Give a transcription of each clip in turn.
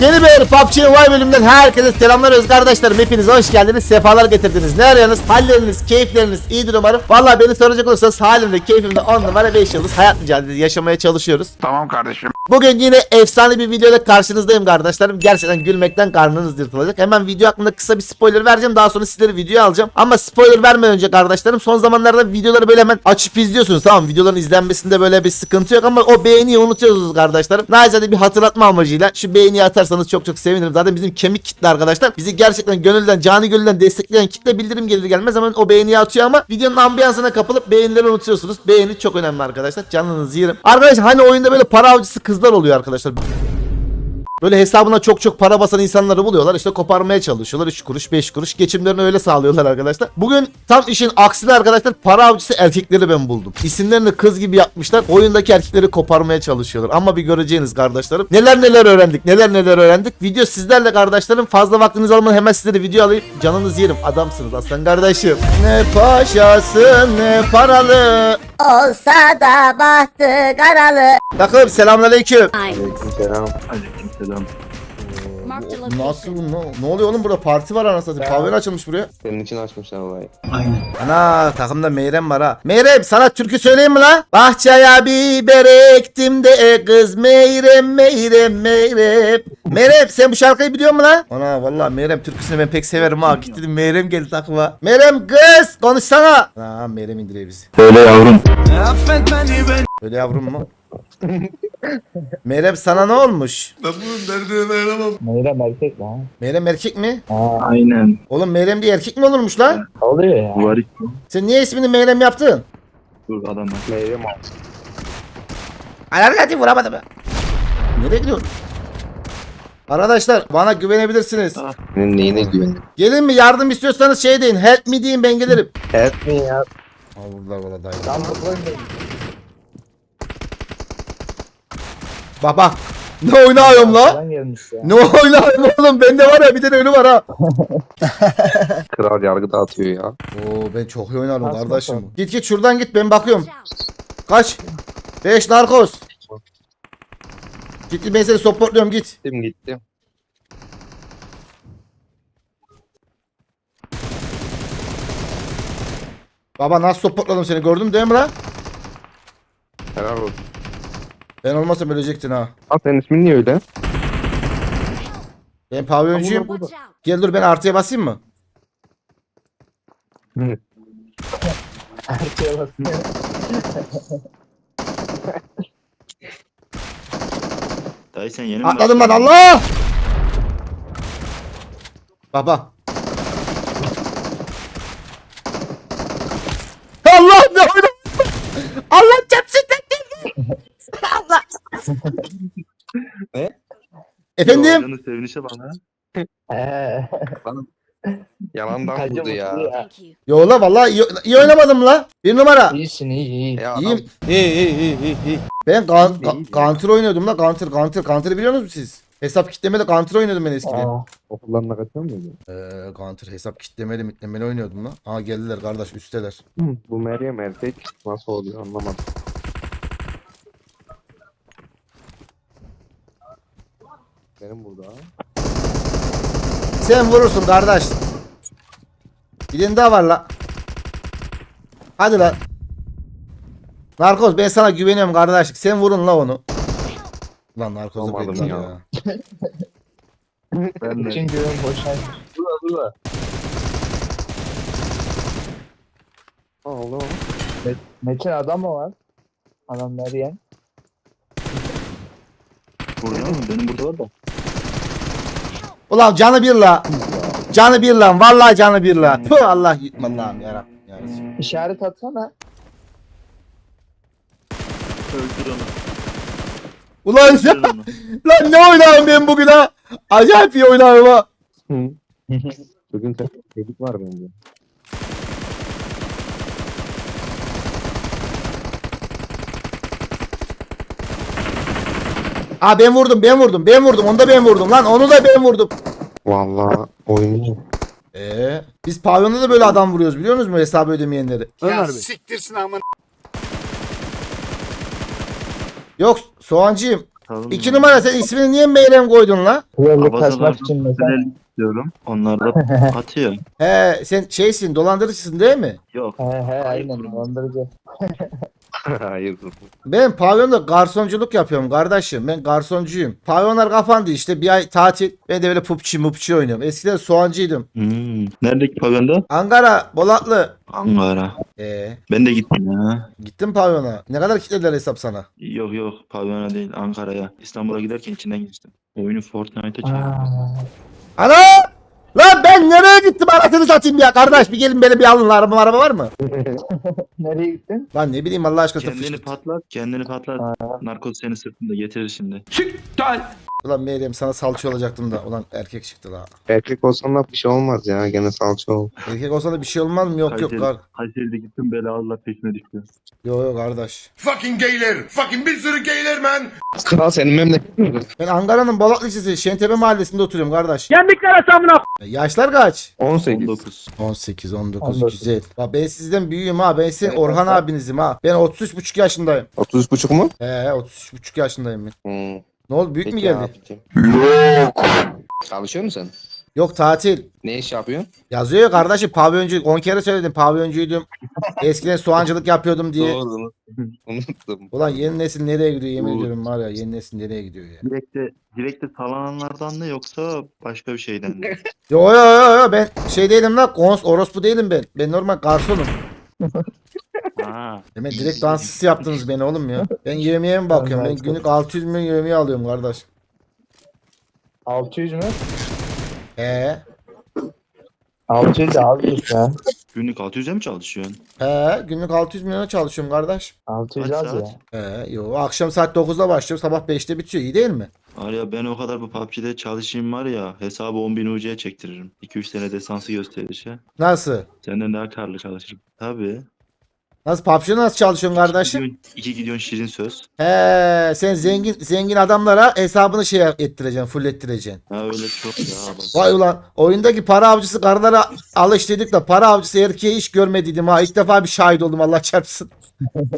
Yeni bir PUBG Mobile bölümünden herkese selamlar öz kardeşlerim. Hepiniz hoş geldiniz. Sefalar getirdiniz. Ne arıyorsunuz? Halleriniz, keyifleriniz iyidir umarım. Valla beni soracak olursanız halimde, keyfimde 10 numara 5 yıldız hayat mücadelesi yaşamaya çalışıyoruz. Tamam kardeşim. Bugün yine efsane bir videoyla karşınızdayım kardeşlerim. Gerçekten gülmekten karnınız yırtılacak. Hemen video hakkında kısa bir spoiler vereceğim. Daha sonra sizlere video alacağım. Ama spoiler vermeden önce kardeşlerim son zamanlarda videoları böyle hemen açıp izliyorsunuz. Tamam videoların izlenmesinde böyle bir sıkıntı yok ama o beğeniyi unutuyorsunuz kardeşlerim. Naizade bir hatırlatma amacıyla şu beğeniyi atarsanız çok çok sevinirim. Zaten bizim kemik kitle arkadaşlar. Bizi gerçekten gönülden, canı gönülden destekleyen kitle bildirim gelir gelmez hemen o beğeniyi atıyor ama videonun ambiyansına kapılıp beğenileri unutuyorsunuz. Beğeni çok önemli arkadaşlar. Canınızı yerim. Arkadaşlar hani oyunda böyle para avcısı kızlar oluyor arkadaşlar. Böyle hesabına çok çok para basan insanları buluyorlar. İşte koparmaya çalışıyorlar. 3 kuruş 5 kuruş. Geçimlerini öyle sağlıyorlar arkadaşlar. Bugün tam işin aksine arkadaşlar para avcısı erkekleri ben buldum. İsimlerini kız gibi yapmışlar. Oyundaki erkekleri koparmaya çalışıyorlar. Ama bir göreceğiniz kardeşlerim. Neler neler öğrendik. Neler neler öğrendik. Video sizlerle kardeşlerim. Fazla vaktiniz almadan hemen sizlere video alayım. Canınız yerim. Adamsınız aslan kardeşim. Ne paşası ne paralı. Olsa da bahtı karalı. Takım selamünaleyküm. Selam. Marked a location. Nasıl bu? Ne, ne oluyor oğlum burada parti var anasını satayım. Pavyon açılmış buraya. Senin için açmışlar olayı. Ana takımda Meyrem var ha. Meyrem sana türkü söyleyeyim mi la? Bahçeye biber ektim de e, kız Meyrem Meyrem Meyrem. Meyrem sen bu şarkıyı biliyor musun la? Ana vallahi Meyrem türküsünü ben pek severim ha. Git dedim Meyrem geldi takıma. Meyrem kız konuşsana. Aa Meyrem indiriyor bizi. Söyle yavrum. Öyle yavrum mu? Meyrem sana ne olmuş? Meyrem erkek lan. Meyrem erkek mi? Aynen. Oğlum Meyrem diye erkek mi olurmuş lan? Oluyor ya. Var işte. Sen niye ismini Meyrem yaptın? Dur adamlar. Meryem Ayar hadi vuramadım ya. Nereye gidiyorsun? Arkadaşlar bana güvenebilirsiniz. Senin neyine güvendin? Gelin mi yardım istiyorsanız şey deyin. Help me deyin ben gelirim. Evet mi ya? Aa vurdular valla dayı. Bak bak. Ne oynuyorum la? Falan gelmiş ya. Ne oynuyorum oğlum? Bende var ya bir tane ölü var ha. Kral yargı dağıtıyor ya. Oo ben çok iyi oynarım kardeşim. Git git şuradan git ben bakıyorum. Kaç? 5 narkoz. Git ben seni supportluyorum git. Gittim gittim. Baba nasıl supportladım seni gördün değil mi lan? Helal olsun. Ben olmasam ölecektin ha. Aa senin ismin niye öyle? Ben pavyoncuyum. Watch out. Gel dur ben artıya basayım mı? Erkeğe basıyor. Dayı sen yeni mi Atladım ben başladın? Allah! Baba. Allah ne oynadım? Allah çarpsın Allah. Ne? Efendim? Canı sevinişe bak ha. Eee. Yalandan vurdu ya. ya. Thank you. Yo la valla iyi, iyi oynamadım la. Bir numara. İyisin iyi iyi. Ya adam İyiyim. İyi iyi iyi iyi. iyi. Ben kan, ka- counter oynuyordum la counter counter counter biliyor musunuz siz? Hesap kitlemede counter oynuyordum ben eskiden. Aa, okullarına kaçıyor muydu? Eee counter hesap kitlemeli mitlemeli oynuyordum la. Aa geldiler kardeş üsteler. Bu Meryem erkek nasıl oluyor anlamadım. Benim burada. Sen vurursun kardeş. Bir tane daha var la. Hadi la. Narkoz ben sana güveniyorum kardeş. Sen vurun la onu. Lan narkozu Olmadı kıydılar mı ya. ya? Ben de. bütün güven boşa. Aa oldu mu? Metin adam mı var? Adam Meryem. Burada mı? Benim burada var da. Ulan canı bir la. Canı bir lan. Vallahi canı bir la. Tüh Allah. Allah'ım yarabbim. yarabbim. İşaret atsana. Öldür onu. Ulan Öldür onu. lan ne oynarım ben bugün ha. Acayip iyi oynarım ha. Hı. Bugün çocuk var bence. Aa ben vurdum ben vurdum ben vurdum onu da ben vurdum lan onu da ben vurdum. Vallahi oyunu Ee, biz pavyonda da böyle adam vuruyoruz biliyor musunuz mu hesabı ödemeyenleri? siktirsin aman. Yok soğancıyım. Atalım. İki numara sen ismini niye Meyrem koydun la? Güvenlik Abazalar kasmak için mesela. Diyorum. Onlar da atıyor. He sen şeysin dolandırıcısın değil mi? Yok. He he aynen dolandırıcı. Hayır. Ben pavyonda garsonculuk yapıyorum kardeşim. Ben garsoncuyum. Pavyonlar kapandı işte bir ay tatil. Ben de böyle pupçi mupçi oynuyorum. Eskiden soğancıydım. Hmm. Neredeki pavyonda? Ankara, Bolatlı. Ankara. Ee, Ben de gittim ya. gittim pavyona. Ne kadar kitlediler hesap sana? Yok yok pavyona değil Ankara'ya. İstanbul'a giderken içinden geçtim. Oyunu Fortnite'a. Aa, Ana! Lan ben nereye gittim anasını satayım ya kardeş bir gelin beni bir alın araba araba var mı? nereye gittin? Lan ne bileyim Allah aşkına Kendini patlat, kendini patlat. Narkoz seni sırtında getirir şimdi. Ulan Meryem sana salça olacaktım da ulan erkek çıktı la. Erkek olsam da bir şey olmaz ya. Gene salça ol. Erkek olsa da bir şey olmaz mı? Yok yok kar. Kayseri'de gittim belalılar peşime düştü. Yok yok kardeş. Fucking gayler. Fucking bir sürü gayler man. Kral senin memleketin. Ben Ankara'nın Balat Lisesi Şentepe mahallesinde oturuyorum kardeş. Yaşlar kaç? 18. 19. 18 19 19. güzel. Bak ben sizden büyüğüm ha. Ben senin Orhan abinizim ha. Ben 33 buçuk yaşındayım. 33 buçuk mu? He 33 buçuk yaşındayım ben. Hmm. Ne oldu büyük mü Peki geldi? abicim. Çalışıyor musun sen? Yok tatil. Ne iş yapıyorsun? Yazıyor ya kardeşim pavyoncu 10 kere söyledim pavyoncuydum. Eskiden soğancılık yapıyordum diye. Doğru. Unuttum. Ulan yeni nesil nereye gidiyor yemin Doğru. ediyorum var ya yeni nesil nereye gidiyor ya. Direkte, direkte salananlardan mı yoksa başka bir şeyden mi? Yo yo yo yo ben şey değilim lan kons orospu değilim ben. Ben normal garsonum. ha, Demek direkt dansçısı yaptınız beni oğlum ya. Ben yemeğe mi bakıyorum? Ben günlük 600 milyon yemeği alıyorum kardeş. 600 mü? He. 600 de azmış ya. günlük 600'e mi çalışıyorsun? He günlük 600 milyona çalışıyorum kardeş. 600 Kaç az saat? ya. He yo akşam saat 9'da başlıyorum sabah 5'te bitiyor iyi değil mi? Var ya ben o kadar bu PUBG'de çalışayım var ya hesabı 10.000 UC'ye çektiririm. 2-3 sene desansı gösterirse. Nasıl? Senden daha karlı çalışırım. Tabii. Nasıl PUBG'de nasıl çalışıyorsun kardeşim? İki gidiyorsun şirin söz. He sen zengin zengin adamlara hesabını şey ettireceksin full ettireceksin. Ha öyle çok ya. Bak. Vay ulan oyundaki para avcısı karılara alış dedik de para avcısı erkeğe hiç görmediydim ha. İlk defa bir şahit oldum Allah çarpsın.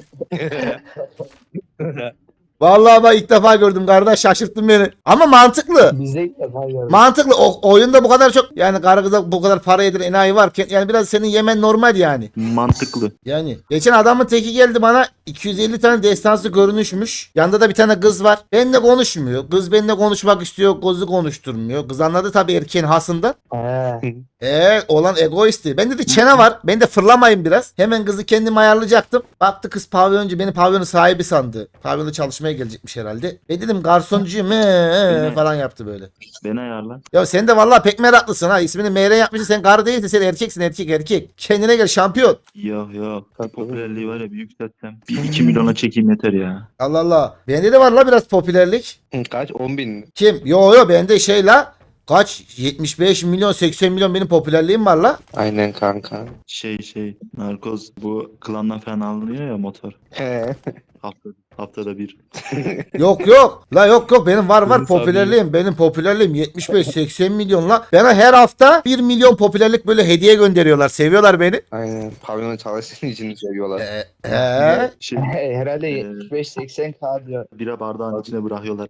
Vallahi ben ilk defa gördüm kardeş şaşırttın beni. Ama mantıklı. Biz de ilk defa gördük. Mantıklı. O, oyunda bu kadar çok yani karı kıza bu kadar para yediren enayi varken yani biraz senin yemen normal yani. Mantıklı. Yani geçen adamın teki geldi bana 250 tane destansı görünüşmüş. Yanında da bir tane kız var. Benimle konuşmuyor. Kız benimle konuşmak istiyor. Kızı konuşturmuyor. Kız anladı tabii erkeğin hasından. He. Ee olan egoisti. Bende de çene var. Ben de fırlamayın biraz. Hemen kızı kendim ayarlayacaktım. Baktı kız pavyoncu beni pavyonun sahibi sandı. Pavyonda çalışmaya gelecekmiş herhalde. Ben dedim garsoncuyum ee, falan yaptı böyle. Beni ayarla. Ya sen de vallahi pek meraklısın ha. İsmini Meyrem yapmışsın. Sen karı değilsin. Sen erkeksin erkek erkek. Kendine gel şampiyon. Yok yok. Popülerliği var ya bir yükseltsem. 1-2 milyona çekeyim yeter ya. Allah Allah. Bende de var la biraz popülerlik. Kaç? 10 bin? Kim? Yo yo bende şey la. Kaç? 75 milyon 80 milyon benim popülerliğim var la. Aynen kanka. Şey şey. Narkoz bu klandan falan alınıyor ya motor. He. Haftada, haftada bir. Yok yok. La yok yok benim var var Yunus popülerliğim. Benim popülerliğim 75 80 milyon la. Bana her hafta 1 milyon popülerlik böyle hediye gönderiyorlar. Seviyorlar beni. Aynen. Pavyonda çalıştığın için seviyorlar. Ee, he. Şey, He, Herhalde Ee, 75-80 k diyor. bira bardağın içine bırakıyorlar.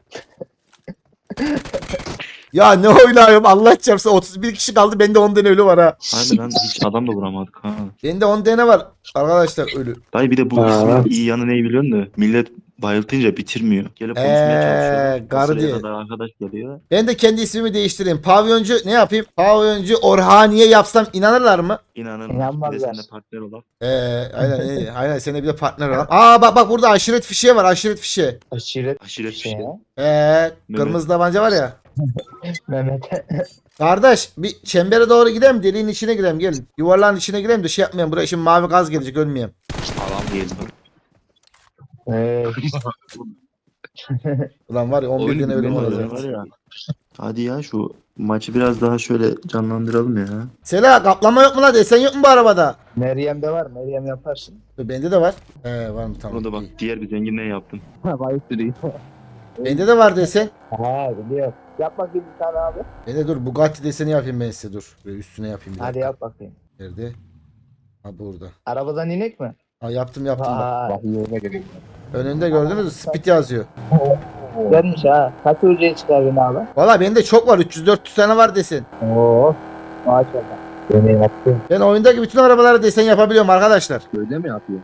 Ya ne oynuyorum Allah çarpsın 31 kişi kaldı bende 10 tane ölü var ha. Hadi lan hiç adam da vuramadık ha. Bende 10 tane var arkadaşlar ölü. Dayı bir de bu Ha. işin iyi yanı ne biliyor musun? Millet bayıltınca bitirmiyor. Gelip konuşmaya çalışıyor. O sıraya kadar arkadaş geliyor. Ben de kendi ismimi değiştireyim. Pavyoncu ne yapayım? Pavyoncu Orhaniye yapsam inanırlar mı? İnanın. Bir İnanmazlar. de seninle partner olan. Ee, aynen iyi. aynen seninle bir de partner olalım. Aa bak bak burada aşiret fişeği var aşiret fişeği. Aşiret Aşiret şey şey. Ee, kırmızı tabanca var ya. Mehmet. Kardeş bir çembere doğru gidelim deliğin içine girelim gelin. Yuvarlağın içine girelim de şey yapmayalım. Buraya şimdi mavi gaz gelecek ölmeyeyim. Alan değil lan. Ee, Ulan var ya 11 Oyun tane ölüm olacak. Hadi ya şu maçı biraz daha şöyle canlandıralım ya. Sela kaplama yok mu lan desen yok mu bu arabada? Meryem'de var. Meryem yaparsın. Bende de var. Ee var mı tamam. Bunu da bak diğer bir zenginle yaptım. Bende de var desen. Ha biliyor. Yap bakayım bir tane abi. Bende dur Bugatti deseni yapayım ben size dur. Böyle üstüne yapayım bir Hadi dakika. yap bakayım. Nerede? Ha burada. Arabadan inek mi? Ha yaptım yaptım bak. Vay. Bak yerine gerek. Önünde gördünüz mü? Speed yazıyor. Güzelmiş ha. Kaç hocaya çıkardın abi? Valla bende çok var 300-400 tane var desin. Oo. Maşallah. Beni yaptın. Ben oyundaki bütün arabalara desen yapabiliyorum arkadaşlar. Öyle mi yapıyor?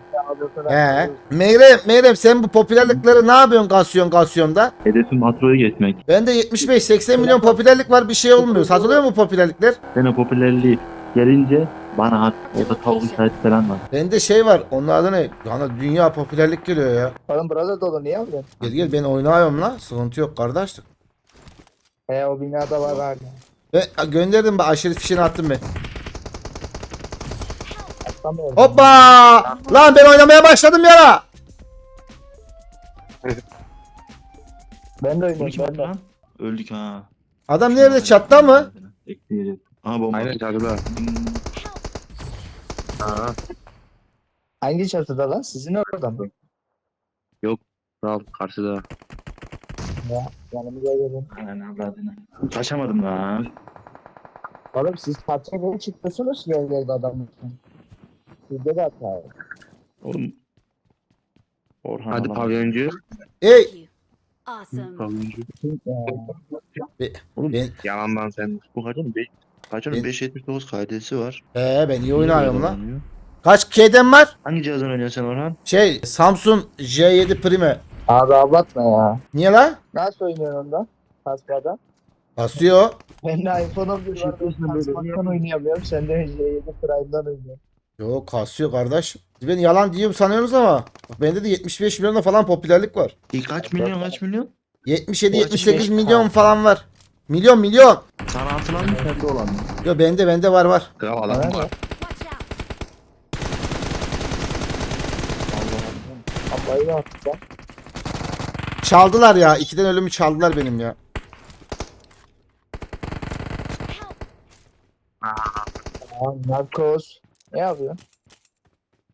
He. Meyrem, Meyrem sen bu popülerlikleri ne yapıyorsun kasyon kasyonda? Hedefim Atro'yu geçmek. Bende 75-80 milyon popülerlik var bir şey olmuyor. Satılıyor mu popülerlikler? Sen o popülerliği gelince bana at. Orada tavuk işareti falan var. Bende şey var. Onun adı ne? Bana dünya popülerlik geliyor ya. Oğlum burada dolu niye yapıyorsun? Gel gel ben oynuyorum la. Sıkıntı yok kardeşlik. He o binada var hala. Ve gönderdim ben aşırı fişini attım ben. Atlamıyorum. Hoppa! Lan ben oynamaya başladım ya. Ben de oynuyorum ben de. Öldük ha. Adam nerede? Çatta mı? Ekleyeceğiz. Aha bomba. Aynen çatıda. Aa, Hangi çatıda lan? Sizin orada mı? sağ ol, karşıda. Ya yanımıza gelin. Aynen avradını. Kaçamadım lan. Oğlum siz parçaya çıkıyorsunuz ki yerlerde adamın için. Sizde de hata var. Oğlum. Orhan Hadi alamaz. pavyoncu. Ey! Awesome. Pavyoncu. Ben, Yalandan sen. Bu kaçın? Be kaçın? Ben- 579 KD'si var. ee, ben iyi oynuyorum lan. Oynuyor. Kaç K'den var? Hangi cihazdan oynuyorsun sen Orhan? Şey Samsung J7 Prime. Abi abartma ya. Niye la? Nasıl oynuyorsun onda? Tasmada. Basıyor. Ben de iPhone 11 var. Ben Tasmaktan oynayamıyorum. Sen de J7 Prime'dan oynuyorsun. Yok kasıyor kardeş. Siz beni yalan diyorum sanıyorsunuz ama. Bak bende de 75 milyonda falan popülerlik var. E, kaç milyon kaç milyon? 77-78 milyon falan var. Milyon milyon. Sana atılan mı sende olan mı? Yo bende bende var var. Kral adam Bana var. Ablayı da attık lan. Çaldılar ya. İkiden ölümü çaldılar benim ya. Narkoz. Ne yapıyor?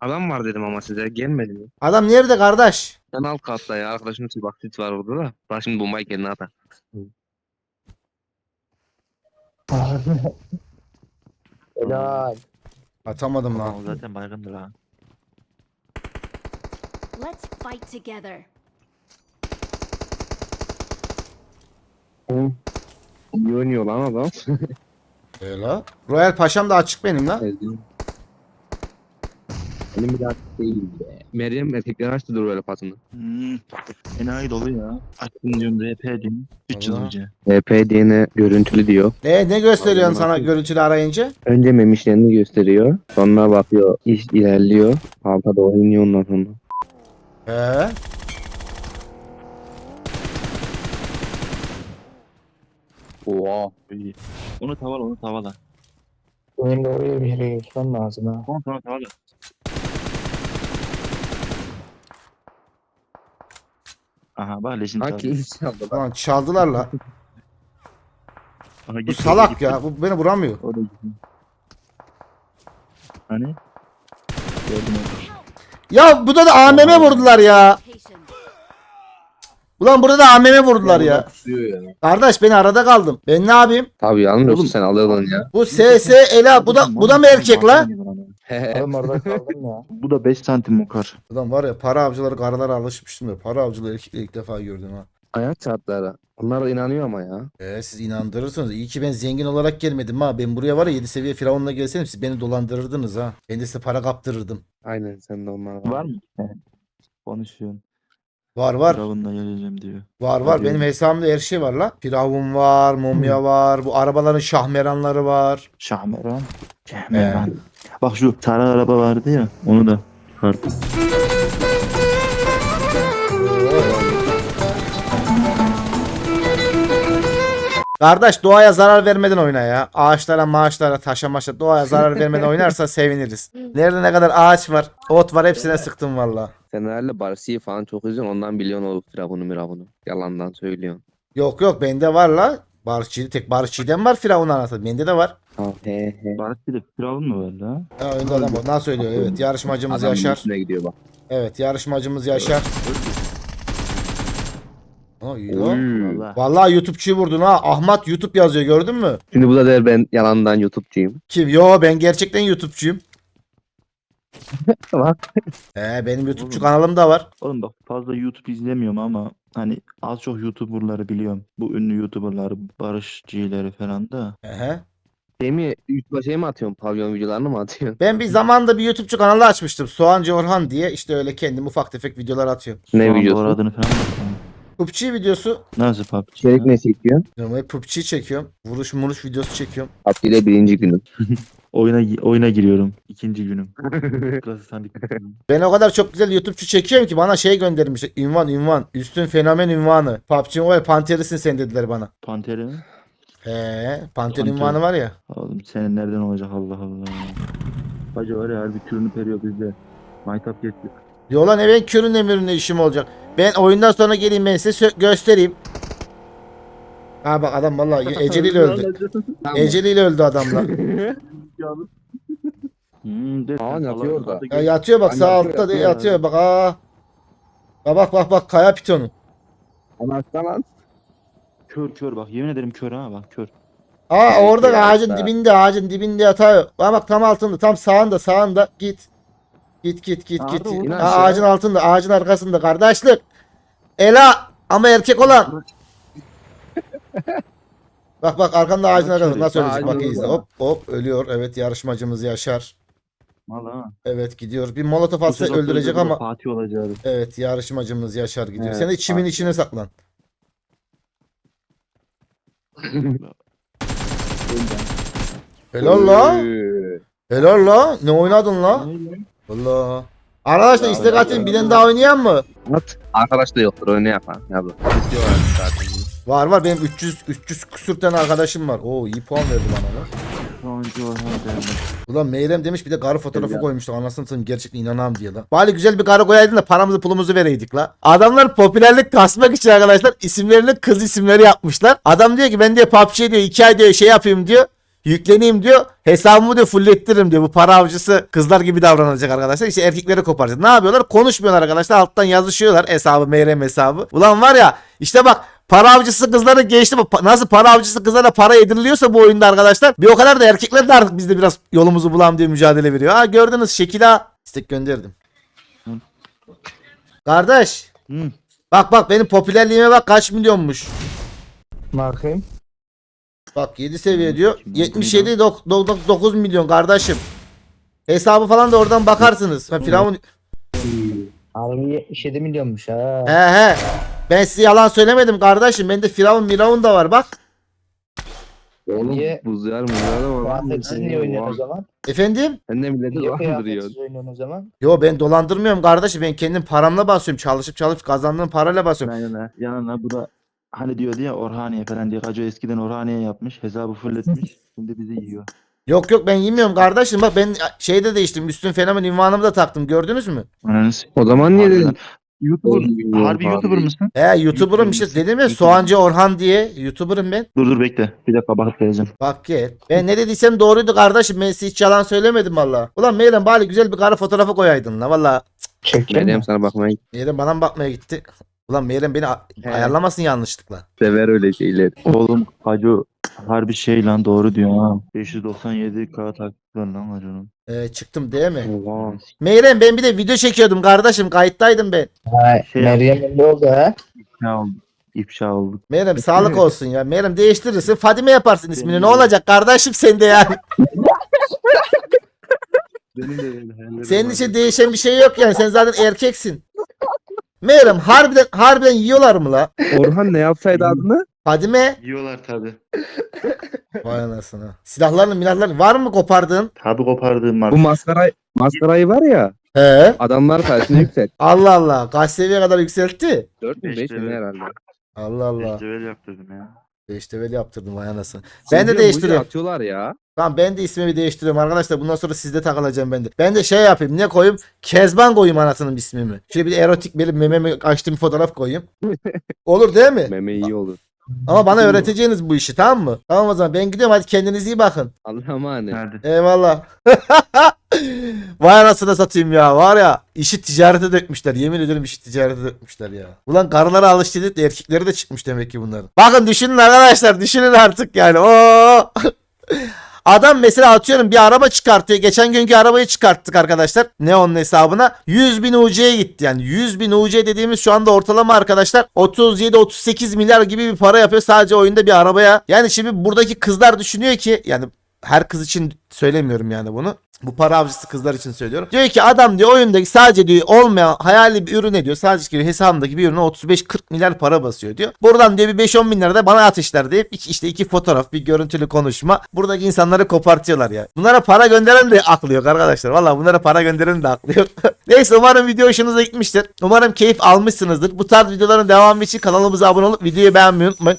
Adam var dedim ama size gelmedi mi? Adam nerede kardeş? Sen alt katta ya arkadaşın için bak sit var orada da. Bak şimdi bombayı kendine atar. Helal. Atamadım lan. zaten baygındır ha. Let's fight together. İyi oynuyor lan adam. Öyle. Royal Paşam da açık benim lan. Benim bir daha değil be. Meryem erkekler açtı dur böyle pasını. Hmm. Enayi dolu ya. Açtım diyorum RP diyorum. 300 Allah. hoca. EP diyene görüntülü diyor. E ne gösteriyorsun sana bakayım. görüntülü arayınca? Önce memişlerini gösteriyor. Sonra bakıyor iş ilerliyor. Alta doğru iniyor ondan sonra. He. Oha. Onu tavala onu tavala. Benim de oraya bir yere geçmem lazım ha. Tamam tamam tavala. Aha bak leşin Haki tavala. inşallah. Lan çaldılar la. Aha, Bu gitti, salak gitti. ya. Bu beni vuramıyor. O da gitti. Hani? Gördüm onu. Ya burada da AMM vurdular ya. Ulan burada da AMM vurdular ya. Kusuyor ya. Kardeş ben arada kaldım. Ben ne yapayım? Tabii Oğlum. sen alıyordun ya. Bu SS Ela bu da bu da mı erkek la? Oğlum orada kaldım ya. Bu da 5 santim mokar. Ulan var ya para avcıları karılara alışmıştım da para avcıları erkekleri ilk defa gördüm ha. Ayak şartlara. Onlar da inanıyor ama ya. Ee, siz inandırırsınız. İyi ki ben zengin olarak gelmedim ha. Ben buraya var ya 7 seviye firavunla gelseydim siz beni dolandırırdınız ha. Ben de size para kaptırırdım. Aynen sen de onlar Var mı? Konuşuyorsun. Var var. Firavun'la geleceğim diyor. Var var. Hadi. Benim hesabımda her şey var la. Firavun var, mumya var. Bu arabaların şahmeranları var. Şahmeran. Şahmeran. Bak şu sarı araba vardı ya. Onu da çıkarttım. Kardeş doğaya zarar vermeden oyna ya. Ağaçlara, maaşlara, taşa maşa doğaya zarar vermeden oynarsa seviniriz. Nerede ne kadar ağaç var, ot var hepsine sıktım valla. Sen herhalde Barsi'yi falan çok izliyorsun ondan biliyorsun o firavunu miravunu. Yalandan söylüyorsun. Yok yok bende var la. Barışçı tek Barışçı'dan var Firavun anası. Bende de var. He he. Barış'ta da Firavun mu var la? Ha, önde adam. Nasıl söylüyor? Evet yarışmacımız Adamın Yaşar. üstüne gidiyor bak. Evet yarışmacımız Yaşar. Aa, iyi lan. Oy. Valla. Vallahi YouTube'çuyu vurdun ha. Ahmet YouTube yazıyor gördün mü? Şimdi bu da der ben yalandan YouTube'cuyum. Kim? Yo ben gerçekten YouTube'çuyum. He benim YouTube'cu kanalım da var. Oğlum bak fazla YouTube izlemiyorum ama hani az çok YouTuber'ları biliyorum. Bu ünlü YouTuber'ları, Barış G'leri falan da. Ehe. Şey mi? YouTube'a şey mi atıyorsun? Pavyon videolarını mı atıyorsun? Ben bir zamanda bir YouTube'cu kanalı açmıştım. Soğancı Orhan diye. İşte öyle kendim ufak tefek videolar atıyorum. Ne Şu anda videosu? Adını falan bakıyorum. PUBG videosu. Nasıl PUBG? İçerik ya? ne çekiyorsun? Normal PUBG çekiyorum. Vuruş muruş videosu çekiyorum. PUBG'de birinci günüm. Oyuna oyuna giriyorum. İkinci günüm. Burası sandık. Ben o kadar çok güzel YouTube'cu çekiyorum ki bana şey göndermişler. Ünvan ünvan. Üstün fenomen ünvanı. PUBG Mobile Panter'isin sen dediler bana. Panteri mi? He, Panter ünvanı var ya. Oğlum senin nereden olacak Allah Allah. Hacı var ya harbi türünü periyor bizde. Maytap geçti. Diyor lan evet körün emirinde işim olacak. Ben oyundan sonra geleyim ben size göstereyim. Ha bak adam vallahi eceliyle öldü. Eceliyle öldü adamlar. Hmm, Aa, yatıyor orada. Ya yatıyor bak sağ Yatıyor, altta yatıyor. yatıyor bak aa. Bak bak bak bak kaya pitonu. Anahtar lan. Kör kör bak yemin ederim kör ha bak kör. Aa orada ağacın dibinde ağacın dibinde yatıyor. Bak bak tam altında tam sağında sağında git. Git git git git. Aa, ağacın altında ağacın arkasında kardeşlik. Ela ama erkek olan. Bak bak arkanda ağacın arkasında nasıl ölecek bak iyi izle. Hop hop ölüyor. Evet yarışmacımız Yaşar. Valla. Evet gidiyor. Bir molotof atsa sefer öldürecek ama. Fatih olacağız. Evet yarışmacımız Yaşar gidiyor. Evet, Sen de çimin Fatih. içine saklan. Helal la. Helal la. Ne oynadın la? Allah. Arkadaşlar Ya, istek atayım. Bilen daha oynayan mı? At. Arkadaş da yoktur oyunu yapan. Ya bu. Zaten. Var var benim 300 300 küsür tane arkadaşım var. Oo iyi puan verdi bana lan. Sonuncu Orhan. Ulan Meyrem demiş bir de karı fotoğrafı koymuştu. Anasını satayım gerçekten inanam diye lan. Bari güzel bir karı koyaydın da paramızı pulumuzu vereydik la. Adamlar popülerlik kasmak için arkadaşlar isimlerini kız isimleri yapmışlar. Adam diyor ki ben diyor PUBG diyor 2 ay diyor şey yapayım diyor. Yükleneyim diyor. Hesabımı diyor fullettiririm diyor. Bu para avcısı kızlar gibi davranacak arkadaşlar. İşte erkekleri koparacak. Ne yapıyorlar? Konuşmuyorlar arkadaşlar. Alttan yazışıyorlar hesabı Meyrem hesabı. Ulan var ya işte bak Para avcısı kızları geçti Nasıl para avcısı kızlara para ediniliyorsa bu oyunda arkadaşlar. Bir o kadar da erkekler de artık bizde biraz yolumuzu bulalım diye mücadele veriyor. Ha gördünüz şekila. İstek gönderdim. Kardeş. Hı. Bak bak benim popülerliğime bak kaç milyonmuş. Bakayım. Bak 7 seviye diyor. Kim 77 dok- dok- 9 milyon kardeşim. Hesabı falan da oradan bakarsınız. Ha, Firavun Harbi 77 milyonmuş ha. he he. Ben size yalan söylemedim kardeşim. Bende Firavun Miravun da var bak. Oğlum Niye? buzlar muzlar da var. Kıyafetsiz Sen niye oynuyorsun o zaman? Efendim? Sen de milleti Niye dolandırıyorsun. kıyafetsiz oynuyorsun o zaman? Yo ben dolandırmıyorum kardeşim. Ben kendim paramla basıyorum. Çalışıp çalışıp kazandığım parayla basıyorum. Ha. Yanına bu da hani diyordu ya Orhaniye falan diye. Hacı eskiden Orhaniye yapmış. Hesabı fulletmiş. Şimdi bizi yiyor. Yok yok ben yemiyorum kardeşim. Bak ben şeyde değiştim. Üstün fenomen ünvanımı da taktım. Gördünüz mü? Ananı s- O zaman niye Harbiden. dedin? YouTuber. Bilmiyorum Harbi abi. YouTuber mısın? He YouTuber'ım işte dedim ya? Soğancı Orhan diye YouTuber'ım ben. Dur dur bekle. Bir dakika bakıp geleceğim. Bak gel. Ben ne dediysem doğruydu kardeşim. Ben size hiç yalan söylemedim valla. Ulan Meyrem bari güzel bir karı fotoğrafı koyaydın la valla. Meryem mi? sana bakmaya Meyrem bana mı bakmaya gitti? Ulan Meyrem beni a- He. ayarlamasın yanlışlıkla. sever öyle şeyler. Oğlum Hacı harbi şey lan doğru diyor ha. 597k takip var lan Hacı'nın. Ee, çıktım değil mi? Oha. Meyrem ben bir de video çekiyordum kardeşim. Kayıttaydım ben. Ha, Şey Meryem'in ne oldu ha? İfşa olduk. İfşa olduk. Meyrem sağlık olsun ya. Meyrem değiştirirsin. Fadime yaparsın ismini. Ne olacak kardeşim sende yani. Benim de öyle. Senin için değişen bir şey yok yani. Sen zaten erkeksin. Meyrem harbiden harbiden yiyorlar mı la? Orhan ne yapsaydı adını? Fadime. Yiyorlar tabi. Vay anasını. Silahlarını milahlarını var mı kopardığın? Tabi kopardığım var. Bu maskara maskarayı var ya He. adamlar karşısında yüksek. Allah Allah. Kaç seviye kadar yükseltti? 4 mü Beş 5 mi level. ne herhalde? Allah Allah. Festival yaptırdım ya. Değiştirmeli yaptırdım vay anasını. Ben de Sizce değiştiriyorum. Atıyorlar ya. Tamam ben de ismimi değiştiriyorum arkadaşlar. Bundan sonra sizde takılacağım ben de. Ben de şey yapayım. Ne koyayım? Kezban koyayım anasının ismimi. Şöyle bir erotik benim mememi açtığım fotoğraf koyayım. Olur değil mi? Meme iyi olur. Ama bana öğreteceğiniz bu işi tamam mı? Tamam o zaman ben gidiyorum hadi kendinize iyi bakın. Allah'a emanet. Nerede? Eyvallah. Vay anasını satayım ya var ya işi ticarete dökmüşler yemin ederim işi ticarete dökmüşler ya. Ulan karılara alıştırdık da erkekleri de çıkmış demek ki bunların. Bakın düşünün arkadaşlar düşünün artık yani. Oo. Adam mesela atıyorum bir araba çıkartıyor. Geçen günkü arabayı çıkarttık arkadaşlar. Neon'un hesabına. 100 bin UC'ye gitti yani. 100 bin UC dediğimiz şu anda ortalama arkadaşlar 37-38 milyar gibi bir para yapıyor sadece oyunda bir arabaya. Yani şimdi buradaki kızlar düşünüyor ki yani her kız için söylemiyorum yani bunu. Bu para avcısı kızlar için söylüyorum. Diyor ki adam diyor oyundaki sadece diyor olmayan hayali bir ürüne diyor. Sadece diyor hesabımdaki bir ürüne 35-40 milyar para basıyor diyor. Buradan diyor bir 5-10 bin lira da bana ateşler deyip iki, işte iki fotoğraf bir görüntülü konuşma. Buradaki insanları kopartıyorlar ya. Bunlara para gönderen de aklı yok arkadaşlar. Valla bunlara para gönderen de aklı yok. Neyse umarım video hoşunuza gitmiştir. Umarım keyif almışsınızdır. Bu tarz videoların devamı için kanalımıza abone olup videoyu beğenmeyi unutmayın.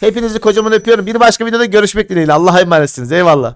Hepinizi kocaman öpüyorum. Bir başka videoda görüşmek dileğiyle. Allah'a emanetsiniz. Eyvallah.